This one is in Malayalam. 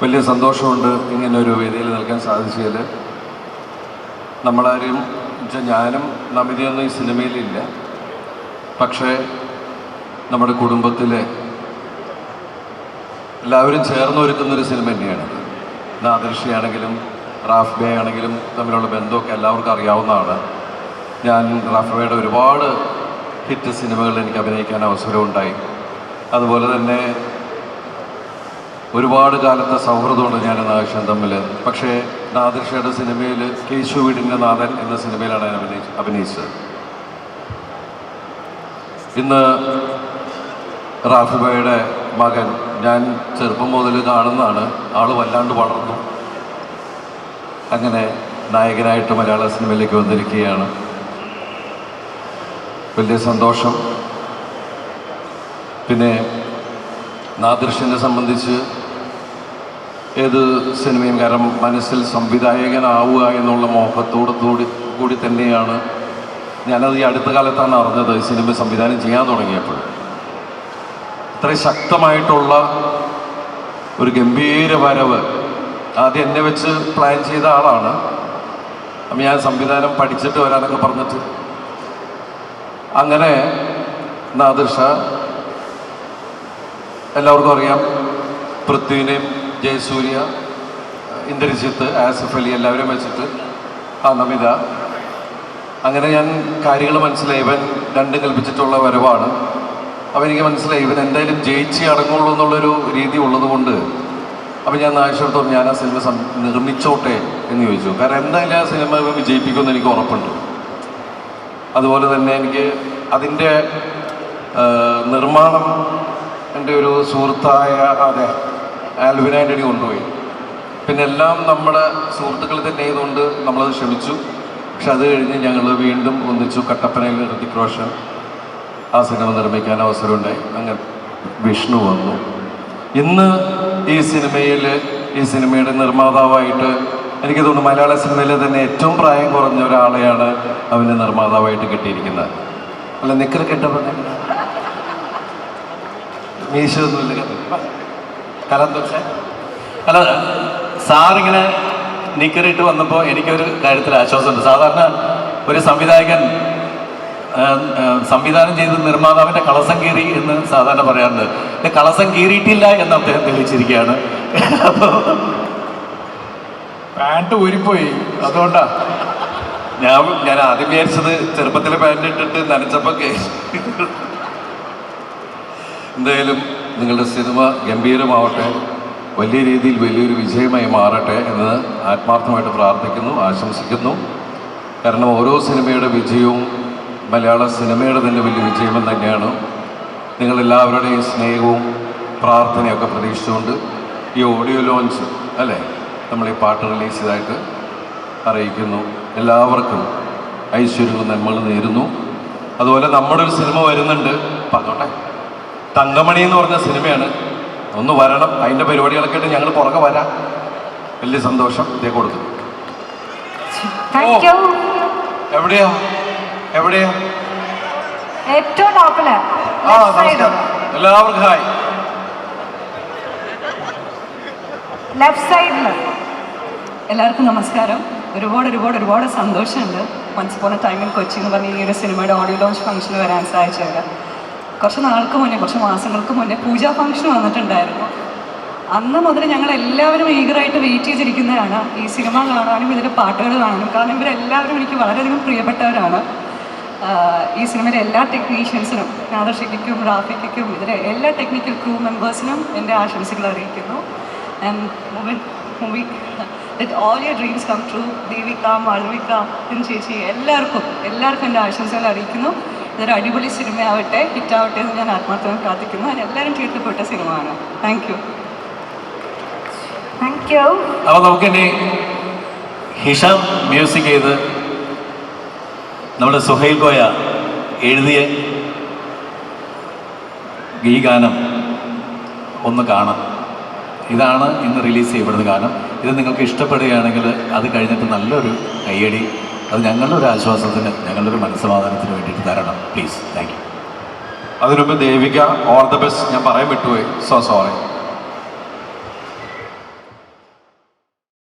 വലിയ സന്തോഷമുണ്ട് ഇങ്ങനെ ഒരു വേദിയിൽ നിൽക്കാൻ സാധിച്ചതിൽ. നമ്മളാരും വെച്ചാൽ ഞാനും നമിതയൊന്നും ഈ സിനിമയിലില്ല പക്ഷേ നമ്മുടെ കുടുംബത്തിലെ എല്ലാവരും ചേർന്ന് ഒരുക്കുന്നൊരു സിനിമ തന്നെയാണ് ആദർശിയാണെങ്കിലും റാഫ് ബേ ആണെങ്കിലും തമ്മിലുള്ള ബന്ധമൊക്കെ എല്ലാവർക്കും അറിയാവുന്നതാണ്. ഞാൻ റാഫ് ബേയുടെ ഒരുപാട് ഹിറ്റ് സിനിമകളിൽ എനിക്ക് അഭിനയിക്കാൻ അവസരമുണ്ടായി. അതുപോലെ തന്നെ ഒരുപാട് കാലത്തെ സൗഹൃദമുണ്ട് ഞാൻ നാഗേഷൻ തമ്മിൽ. പക്ഷേ നാദിർഷയുടെ സിനിമയിൽ കേശു വീടിന്റെ നാഥൻ എന്ന സിനിമയിലാണ് ഞാൻ അഭിനയിച്ച് അഭിനയിച്ചത്. ഇന്ന് റാഫിബയുടെ മകൻ ഞാൻ ചെറുപ്പം മുതൽ കാണുന്നതാണ്. ആൾ വല്ലാണ്ട് വളർന്നു. അങ്ങനെ നായകനായിട്ട് മലയാള സിനിമയിലേക്ക് വന്നിരിക്കുകയാണ്. വലിയ സന്തോഷം. പിന്നെ നാദൃശ്യനെ സംബന്ധിച്ച് ഏത് സിനിമയും കാരണം മനസ്സിൽ സംവിധായകനാവുക എന്നുള്ള മോഹത്തോടു കൂടി കൂടി തന്നെയാണ് ഞാനത് ഈ അടുത്ത കാലത്താണ് അറിഞ്ഞത് സിനിമ സംവിധാനം ചെയ്യാൻ തുടങ്ങിയപ്പോൾ. ഇത്രയും ശക്തമായിട്ടുള്ള ഒരു ഗംഭീര വരവ് ആദ്യം എന്നെ വെച്ച് പ്ലാൻ ചെയ്ത ആളാണ്. അപ്പം ഞാൻ സംവിധാനം പഠിച്ചിട്ട് വരാനൊക്കെ പറഞ്ഞിട്ട്. അങ്ങനെ നാദിർഷ എല്ലാവർക്കും അറിയാം. പൃഥ്വിനെയും ജയസൂര്യ ഇന്ദ്രജിത്ത് ആസിഫ് അലി എല്ലാവരെയും വെച്ചിട്ട് ആ നമിത. അങ്ങനെ ഞാൻ കാര്യങ്ങൾ മനസ്സിലായി. ഇവൻ രണ്ടും കൽപ്പിച്ചിട്ടുള്ള വരവാണ്. അപ്പോൾ എനിക്ക് മനസ്സിലായി. ഇവൻ എന്തായാലും ജയിച്ച് അടങ്ങുള്ളൂ എന്നുള്ളൊരു രീതി ഉള്ളതുകൊണ്ട് അപ്പം ഞാൻ നാശത്തോളം ഞാൻ ആ സിനിമ നിർമ്മിച്ചോട്ടെ എന്ന് ചോദിച്ചു. കാരണം എന്തായാലും ആ സിനിമ ഇവൻ വിജയിപ്പിക്കുമെന്ന് എനിക്ക് ഉറപ്പുണ്ട്. അതുപോലെ തന്നെ എനിക്ക് അതിന്റെ നിർമ്മാണം എന്റെ ഒരു സുഹൃത്തായ അതെ ആൽവിൻ ആന്റണി കൊണ്ടുപോയി. പിന്നെ എല്ലാം നമ്മുടെ സുഹൃത്തുക്കൾ തന്നെ ആയതുകൊണ്ട് നമ്മളത് ക്ഷമിച്ചു. പക്ഷെ അത് കഴിഞ്ഞ് ഞങ്ങൾ വീണ്ടും ഒന്നിച്ചു കട്ടപ്പനയിൽ ഋതിക് റോഷൻ ആ സിനിമ നിർമ്മിക്കാൻ അവസരമുണ്ടായി. അങ്ങനെ വിഷ്ണു വന്നു. ഇന്ന് ഈ സിനിമയിൽ ഈ സിനിമയുടെ നിർമ്മാതാവായിട്ട് എനിക്ക് തോന്നുന്നു മലയാള സിനിമയിലെ തന്നെ ഏറ്റവും പ്രായം കുറഞ്ഞ ഒരാളെയാണ് അവന് നിർമ്മാതാവായിട്ട് കിട്ടിയിരിക്കുന്നത്. അല്ല നിക്കൽ കെട്ടപ്പോൾ മീശൊന്നുമില്ല കലം തൊച്ചേ അല്ല സാറിങ്ങനെ നിക്കറിട്ട് വന്നപ്പോൾ എനിക്കൊരു കാര്യത്തിൽ ആശ്വാസമുണ്ട്. സാധാരണ ഒരു സംവിധായകൻ സംവിധാനം ചെയ്ത് നിർമ്മാതാവിന്റെ കളസം കീറി എന്ന് സാധാരണ പറയാറുണ്ട്. കളസം കീറിയിട്ടില്ല എന്ന് അദ്ദേഹം തെളിയിച്ചിരിക്കുകയാണ്. അപ്പോൾ പാന്റ് ഊരിപ്പോയി. അതുകൊണ്ടാ. ഞാൻ ഞാൻ ആദ്യം വിചാരിച്ചത് ചെറുപ്പത്തിൽ പാന്റ് ഇട്ടിട്ട് നനച്ചപ്പോൾ എന്തായാലും നിങ്ങളുടെ സിനിമ ഗംഭീരമാവട്ടെ വലിയ രീതിയിൽ വലിയൊരു വിജയമായി മാറട്ടെ എന്ന് ആത്മാർത്ഥമായിട്ട് പ്രാർത്ഥിക്കുന്നു ആശംസിക്കുന്നു. കാരണം ഓരോ സിനിമയുടെ വിജയവും മലയാള സിനിമയുടെ തന്നെ വലിയ വിജയം തന്നെയാണ്. നിങ്ങളെല്ലാവരുടെയും സ്നേഹവും പ്രാർത്ഥനയൊക്കെ പ്രതീക്ഷിച്ചുകൊണ്ട് ഈ ഓഡിയോ ലോഞ്ച് അല്ലേ നമ്മൾ ഈ പാട്ട് റിലീസ് ചെയ്തായിട്ട് അറിയിക്കുന്നു. എല്ലാവർക്കും ഐശ്വര്യവും നന്മകൾ നേരുന്നു. അതുപോലെ നമ്മുടെ ഒരു സിനിമ വരുന്നുണ്ട്. പറഞ്ഞോട്ടെ. തങ്കമണി എന്ന് പറഞ്ഞ സിനിമയാണ്. ഒന്ന് വരണം. അതിന്റെ പരിപാടികളൊക്കെ ആയിട്ട് ഞങ്ങൾ പുറകെ വരാം. വലിയ സന്തോഷം ഇതേ കൊടുത്തു എവിടെയാ? എവിടെയാ? ഏറ്റവും ആ നമസ്കാരം. എല്ലാവർക്കും ഹായ്. ലെഫ്റ്റ് സൈഡിൽ എല്ലാവർക്കും നമസ്കാരം. ഒരുപാട് ഒരുപാട് ഒരുപാട് സന്തോഷമുണ്ട്. വൺസ് പോണ ടൈമിൽ കൊച്ചി എന്ന് പറഞ്ഞ ഈ ഒരു സിനിമയുടെ ഓഡിയോ ലോഞ്ച് ഫംഗ്ഷന് വരാൻ സാധിച്ചത് കുറച്ച് നാൾക്ക് മുന്നേ കുറച്ച് മാസങ്ങൾക്ക് മുന്നേ പൂജാ ഫംഗ്ഷൻ വന്നിട്ടുണ്ടായിരുന്നു. അന്ന് മുതൽ ഞങ്ങൾ എല്ലാവരും ഈഗറായിട്ട് വെയിറ്റ് ചെയ്തിരിക്കുന്നതാണ്. ഈ സിനിമ കാണാനും ഇതിന്റെ പാട്ടുകൾ കാണാനും. കാരണം ഇവരെല്ലാവരും എനിക്ക് വളരെയധികം പ്രിയപ്പെട്ടവരാണ്. ഈ സിനിമയിലെ എല്ലാ ടെക്നീഷ്യൻസിനും നാദർഷിക്കും റാഫിക്കും ഇതിലെ എല്ലാ ടെക്നിക്കൽ ക്രൂ മെമ്പേഴ്സിനും എന്റെ ആശംസകൾ അറിയിക്കുന്നു. Movie all your dreams come true Devika Malavika N ചേച്ചി എല്ലാവർക്കും എല്ലാവർക്കും എന്റെ ആശംസകൾ അറിയിക്കുന്നു. ഇതൊരു അടിപൊളി സിനിമയാവട്ടെ ഹിറ്റാവട്ടെ എന്ന് ഞാൻ ആത്മാർത്ഥമായി പ്രാർത്ഥിക്കുന്നു. അതിന് എല്ലാവരും തീർക്കപ്പെട്ട സിനിമയാണ്. താങ്ക് യു താങ്ക് യു അപ്പോൾ നമുക്കിനി ഹിഷാം മ്യൂസിക് ചെയ്ത് നമ്മുടെ സുഹൈൽ കോയ എഴുതിയ ഈ ഗാനം ഒന്ന് കാണാം. ഇതാണ് ഇന്ന് റിലീസ് ചെയ്യപ്പെടുന്ന ഗാനം. ഇത് നിങ്ങൾക്ക് ഇഷ്ടപ്പെടുകയാണെങ്കിൽ അത് കഴിഞ്ഞിട്ട് നല്ലൊരു കയ്യടി അത് ഞങ്ങളുടെ ഒരു ആശ്വാസത്തിന് ഞങ്ങളുടെ ഒരു മനസ്സമാധാനത്തിന് വേണ്ടിയിട്ട് തരണം. പ്ലീസ് താങ്ക് യു അതിനുമ്പ് ദേവിക ഓൾ ദ ബെസ്റ്റ് ഞാൻ പറയാൻ വിട്ടുപോയി. So sorry